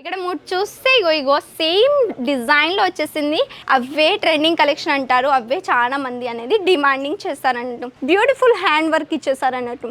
ఇక్కడ మూడు చూస్తే ఇగో ఇగో సేమ్ డిజైన్లో వచ్చేసింది. అవే ట్రెండింగ్ కలెక్షన్ అంటారు. అవే చాలా మంది అనేది డిమాండింగ్ చేస్తారన్నట్టు. బ్యూటిఫుల్ హ్యాండ్ వర్క్ ఇచ్చేసారన్నట్టు.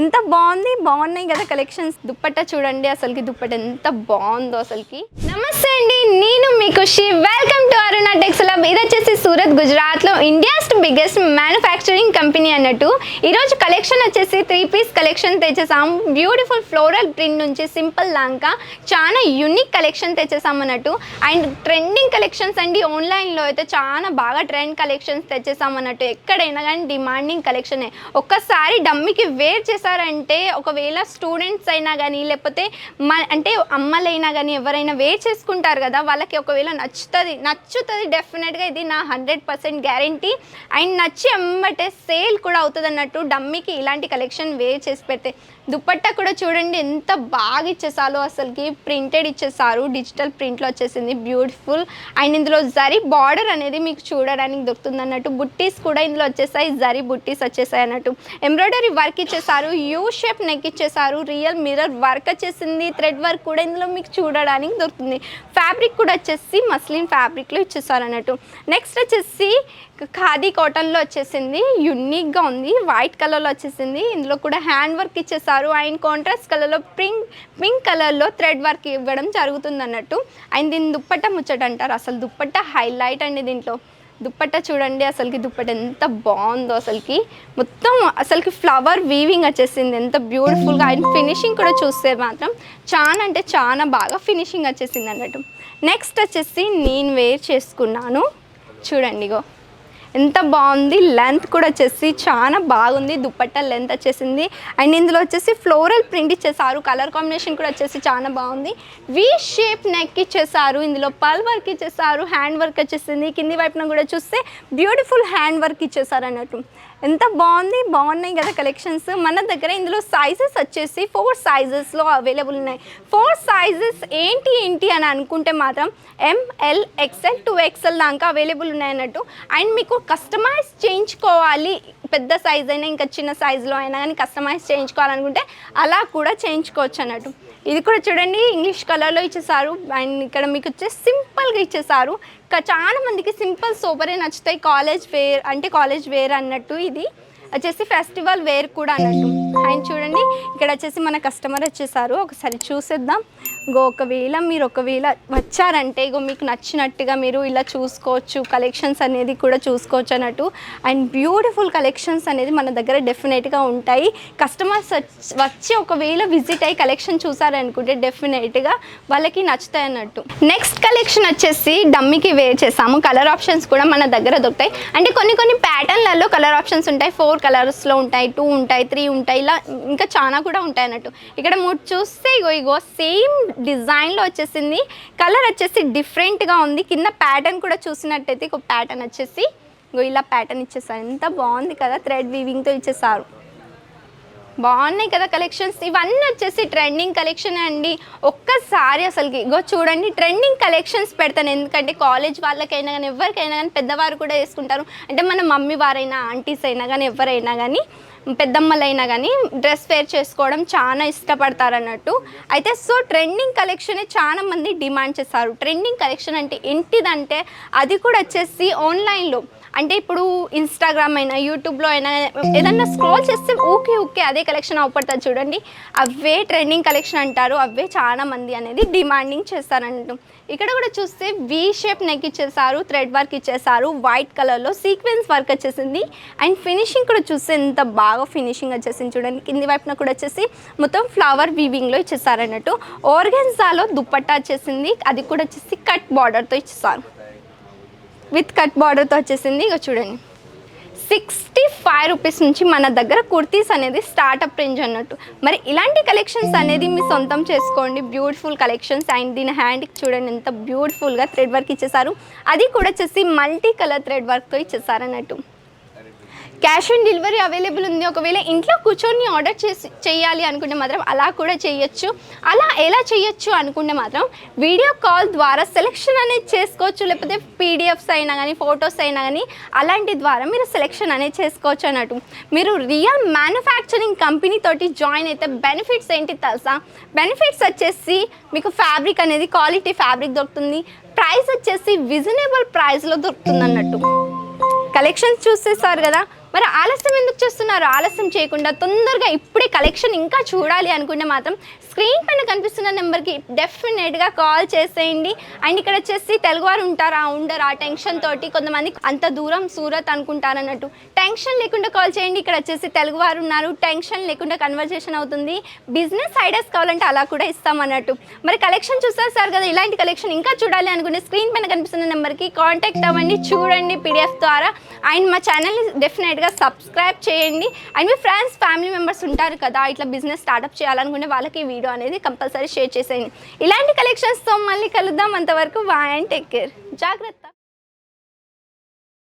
ఎంత బాగుంది? బాగున్నాయి కదా కలెక్షన్స్ దుప్పట్ట చూడండి అసలుకి దుప్పట్ట ఎంత బాగుందో అసలుకి. నమస్తే అండి నేను మీ ఖుషి. వెల్కమ్ టు అరుణ టెక్స్లబ్ ఇది వచ్చేసి సూరత్ గుజరాత్లో ఇండియాస్ బిగ్గెస్ట్ మ్యానుఫ్యాక్చరింగ్ కంపెనీ అన్నట్టు. ఈరోజు కలెక్షన్ వచ్చేసి త్రీ పీస్ కలెక్షన్ తెచ్చేసాం. బ్యూటిఫుల్ ఫ్లోరల్ ప్రింట్ నుంచి సింపుల్ లాంకా. చాలా యూనిక్ కలెక్షన్ తెచ్చేసాం అన్నట్టు. అండ్ ట్రెండింగ్ కలెక్షన్స్ అండి ఆన్లైన్లో అయితే చాలా బాగా ట్రెండ్ కలెక్షన్స్ తెచ్చేసాం అన్నట్టు. ఎక్కడైనా కానీ డిమాండింగ్ కలెక్షనే ఒక్కసారి డమ్మికి వేర్ చేశారంటే ఒకవేళ స్టూడెంట్స్ అయినా కానీ లేకపోతే మ అంటే అమ్మలైనా కానీ ఎవరైనా వేర్ చేసుకుంటారు కదా వాళ్ళకి ఒకవేళ నచ్చుతుంది నచ్చుతుంది డెఫినెట్గా ఇది నా హండ్రెడ్ పర్సెంట్ గ్యారంటీ అండ్ నచ్చి అమ్మటే సేల్ కూడా అవుతుంది అన్నట్టు డమ్మీకి ఇలాంటి కలెక్షన్ వేర్ చేసి పెడితే. దుపట్టా కూడా చూడండి ఎంత బాగా ఇచ్చేసారు అసలుకి. ప్రింటెడ్ ఇచ్చేసారు డిజిటల్ ప్రింట్లో వచ్చేసింది బ్యూటిఫుల్ అండ్ ఇందులో జరీ బార్డర్ అనేది మీకు చూడడానికి దొరుకుతుంది అన్నట్టు బుట్టీస్ కూడా ఇందులో వచ్చేసాయి జరీ బుట్టీస్ వచ్చేసాయి అన్నట్టు. ఎంబ్రాయిడరీ వర్క్ ఇచ్చేసారు యూ షేప్ నెక్ ఇచ్చేసారు రియల్ మిర్రర్ వర్క్ వచ్చేసింది. థ్రెడ్ వర్క్ కూడా ఇందులో మీకు చూడడానికి దొరుకుతుంది. ఫ్యాబ్రిక్ కూడా వచ్చేసి మస్లిన్ ఫ్యాబ్రిక్లో ఇచ్చేసారు అన్నట్టు. నెక్స్ట్ వచ్చేసి ఖాదీ కాటన్లో వచ్చేసింది. యునిక్గా ఉంది. వైట్ కలర్లో వచ్చేసింది. ఇందులో కూడా హ్యాండ్ వర్క్ ఇచ్చేసారు అండ్ కాంట్రాస్ట్ కలర్లో పింక్ పింక్ కలర్లో థ్రెడ్ వర్క్ ఇవ్వడం జరుగుతుంది అన్నట్టు. అండ్ దీని దుప్పట్ట ముచ్చట అంటారు అసలు దుప్పట్ట హైలైట్ అండి దీంట్లో. దుప్పట్ట చూడండి అసలుకి దుప్పట్ట ఎంత బాగుందో అసలుకి. మొత్తం అసలుకి ఫ్లవర్ వీవింగ్ వచ్చేసింది ఎంత బ్యూటిఫుల్గా అండ్ ఫినిషింగ్ కూడా చూస్తే మాత్రం చాలా అంటే చాలా బాగా ఫినిషింగ్ వచ్చేసింది అన్నట్టు. నెక్స్ట్ వచ్చేసి నేను వేర్ చేసుకున్నాను. చూడండి గో ఎంత బాగుంది లెంత్ కూడా వచ్చేసి చాలా బాగుంది దుప్పట్ట లెంత్ వచ్చేసింది. అండ్ ఇందులో వచ్చేసి ఫ్లోరల్ ప్రింట్ ఇచ్చేసారు కలర్ కాంబినేషన్ కూడా వచ్చేసి చాలా బాగుంది. వి షేప్ నెక్ ఇచ్చేసారు ఇందులో పల్ వర్క్ ఇచ్చేసారు హ్యాండ్ వర్క్ వచ్చేసింది. కింది వైపున కూడా చూస్తే బ్యూటిఫుల్ హ్యాండ్ వర్క్ ఇచ్చేసారు అన్నట్టు. ఎంత బాగుంది బాగున్నాయి కదా కలెక్షన్స్ మన దగ్గర ఇందులో సైజెస్ వచ్చేసి ఫోర్ సైజెస్లో అవైలబుల్ ఉన్నాయి. ఫోర్ సైజెస్ ఏంటి ఏంటి అని అనుకుంటే మాత్రం M L XL two XL దాకా అవైలబుల్ ఉన్నాయి అన్నట్టు. అండ్ మీకు కస్టమైజ్ చేయించుకోవాలి పెద్ద సైజ్ అయినా ఇంకా చిన్న సైజులో అయినా కానీ కస్టమైజ్ చేయించుకోవాలనుకుంటే అలా కూడా చేయించుకోవచ్చు అన్నట్టు. ఇది కూడా చూడండి ఇంగ్లీష్ కలర్లో ఇచ్చేసారు అండ్ ఇక్కడ మీకు వచ్చేసి సింపుల్గా ఇచ్చేసారు ఇంకా చాలా మందికి సింపుల్ సూపరే నచ్చుతాయి. కాలేజ్ వేర్ అంటే కాలేజ్ వేర్ అన్నట్టు ఇది. వచ్చేసి ఫెస్టివల్ వేర్ కూడా అన్నట్టు. అండ్ చూడండి ఇక్కడ వచ్చేసి మన కస్టమర్ వచ్చేసారు ఒకసారి చూసేద్దాం. ఇంకో ఒకవేళ మీరు ఒకవేళ వచ్చారంటే ఇగో మీకు నచ్చినట్టుగా మీరు ఇలా చూసుకోవచ్చు కలెక్షన్స్ అనేది కూడా చూసుకోవచ్చు అన్నట్టు. అండ్ బ్యూటిఫుల్ కలెక్షన్స్ అనేది మన దగ్గర డెఫినెట్గా ఉంటాయి. కస్టమర్స్ వచ్చి- వచ్చి ఒకవేళ విజిట్ అయ్యి కలెక్షన్ చూసారనుకుంటే డెఫినెట్గా వాళ్ళకి నచ్చుతాయి అన్నట్టు. నెక్స్ట్ కలెక్షన్ వచ్చేసి డమ్మికి వేర్ చేసాము. కలర్ ఆప్షన్స్ కూడా మన దగ్గర దొరుకుతాయి. అంటే కొన్ని కొన్ని ప్యాటర్న్లలో కలర్ ఆప్షన్స్ ఉంటాయి. ఫోర్ కలర్స్లో ఉంటాయి టూ ఉంటాయి త్రీ ఉంటాయి ఇలా ఇంకా చాలా కూడా ఉంటాయి అన్నట్టు. ఇక్కడ మూడు చూస్తే ఇగో ఇగో సేమ్ డిజైన్లో వచ్చేసింది కలర్ వచ్చేసి డిఫరెంట్గా ఉంది. కింద ప్యాటర్న్ కూడా చూసినట్టయితే ఒక ప్యాటర్న్ వచ్చేసి ఇలా ప్యాటర్న్ ఇచ్చేసారు. ఎంత బాగుంది కదా థ్రెడ్ వీవింగ్తో ఇచ్చేసారు. బాగున్నాయి కదా కలెక్షన్స్ ఇవన్నీ వచ్చేసి ట్రెండింగ్ కలెక్షన్ అండి. ఒక్కసారి అసలుకి ఇగో చూడండి ట్రెండింగ్ కలెక్షన్స్ పెడతాను. ఎందుకంటే కాలేజ్ వాళ్ళకైనా కానీ ఎవరికైనా కానీ పెద్దవారు కూడా వేసుకుంటారు. అంటే మన మమ్మీ వారైనా ఆంటీస్ అయినా కానీ ఎవరైనా కానీ పెద్దమ్మలైనా కానీ డ్రెస్ వేర్ చేసుకోవడం చాలా ఇష్టపడతారు అన్నట్టు అయితే సో ట్రెండింగ్ కలెక్షనే చాలా మంది డిమాండ్ చేస్తారు. ట్రెండింగ్ కలెక్షన్ అంటే ఏంటిదంటే అది కూడా వచ్చేసి ఆన్లైన్లో. అంటే ఇప్పుడు ఇన్స్టాగ్రామ్ అయినా యూట్యూబ్లో అయినా ఏదన్నా స్క్రోల్ చేస్తే ఊకే ఊకే అదే కలెక్షన్ అవపడుతుంది చూడండి. అవే ట్రెండింగ్ కలెక్షన్ అంటారు అవే చాలా మంది అనేది డిమాండింగ్ చేస్తారన్నట్టు ఇక్కడ కూడా చూస్తే వి షేప్ నెక్ ఇచ్చేసారు థ్రెడ్ వర్క్ ఇచ్చేసారు వైట్ కలర్లో సీక్వెన్స్ వర్క్ వచ్చేసింది. అండ్ ఫినిషింగ్ కూడా చూస్తే ఎంత బాగా ఫినిషింగ్ వచ్చేసింది చూడండి. కింది వైపున కూడా వచ్చేసి మొత్తం ఫ్లవర్ వీవింగ్లో ఇచ్చేసారు అన్నట్టు ఆర్గెన్జాలో దుప్పట్టా వచ్చేసింది అది కూడా వచ్చేసి కట్ బార్డర్తో ఇచ్చేసారు విత్ కట్ బార్డర్తో వచ్చేసింది. ఇక చూడండి. సిక్స్టీ ఫైవ్ రూపీస్ నుంచి మన దగ్గర కుర్తీస్ అనేది స్టార్టప్ రేంజ్ అన్నట్టు. మరి ఇలాంటి కలెక్షన్స్ అనేది మీ సొంతం చేసుకోండి. బ్యూటిఫుల్ కలెక్షన్స్ అండ్ దీని హ్యాండ్కి చూడండి ఎంత బ్యూటిఫుల్గా థ్రెడ్ వర్క్ ఇచ్చేసారు అది కూడా వచ్చేసి మల్టీ కలర్ థ్రెడ్ వర్క్తో ఇచ్చేసారు అన్నట్టు. క్యాష్ ఆన్ డెలివరీ అవైలబుల్ ఉంది. ఒకవేళ ఇంట్లో కూర్చొని ఆర్డర్ చేసి చేయాలి అనుకుంటే మాత్రం అలా కూడా చేయొచ్చు. అలా ఎలా చేయొచ్చు అనుకుంటే మాత్రం వీడియో కాల్ ద్వారా సెలెక్షన్ అనేది చేసుకోవచ్చు. లేకపోతే పీడిఎఫ్స్ అయినా కానీ ఫొటోస్ అయినా కానీ అలాంటి ద్వారా మీరు సెలెక్షన్ అనేది చేసుకోవచ్చు అన్నట్టు. మీరు రియల్ మ్యానుఫ్యాక్చరింగ్ కంపెనీ తోటి జాయిన్ అయితే బెనిఫిట్స్ ఏంటి తెలుసా? బెనిఫిట్స్ వచ్చేసి మీకు ఫ్యాబ్రిక్ అనేది క్వాలిటీ ఫ్యాబ్రిక్ దొరుకుతుంది. ప్రైస్ వచ్చేసి విజనబుల్ ప్రైస్లో దొరుకుతుంది అన్నట్టు. కలెక్షన్స్ చూసేస్తారు కదా? మరి ఆలస్యం ఎందుకు చేస్తున్నారు? ఆలస్యం చేయకుండా తొందరగా ఇప్పుడే కలెక్షన్ ఇంకా చూడాలి అనుకుంటే మాత్రం స్క్రీన్ పైన కనిపిస్తున్న నెంబర్కి డెఫినెట్గా కాల్ చేసేయండి. అండ్ ఇక్కడ వచ్చేసి తెలుగువారు ఉంటారా. ఉండరు. ఆ టెన్షన్ తోటి కొంతమంది అంత దూరం సూరత్ అనుకుంటారు అన్నట్టు టెన్షన్ లేకుండా కాల్ చేయండి. ఇక్కడ వచ్చేసి తెలుగువారు ఉన్నారు. టెన్షన్ లేకుండా కన్వర్జేషన్ అవుతుంది. బిజినెస్ ఐడియాస్ కావాలంటే అలా కూడా ఇస్తాం అన్నట్టు మరి కలెక్షన్ చూసేస్తారు కదా. ఇలాంటి కలెక్షన్ ఇంకా చూడాలి అనుకుంటే స్క్రీన్ పైన కనిపిస్తున్న నెంబర్కి కాంటాక్ట్ అవ్వండి. చూడండి పీడిఎఫ్ ద్వారా. అండ్ మా ఛానల్ని డెఫినెట్గా సబ్స్క్రైబ్ చేయండి. అండ్ మీ ఫ్రెండ్స్ ఫ్యామిలీ మెంబర్స్ ఉంటారు కదా. ఇట్లా బిజినెస్ స్టార్ట్అప్ చేయాలనుకుంటే వాళ్ళకి వీడియో వీడియో అనేది కంపల్సరీ షేర్ చేసేయండి. ఇలాంటి కలెక్షన్స్తో మళ్ళీ కలుద్దాం. అంతవరకు బాయ్ అండ్ టేక్ కేర్ జాగ్రత్త.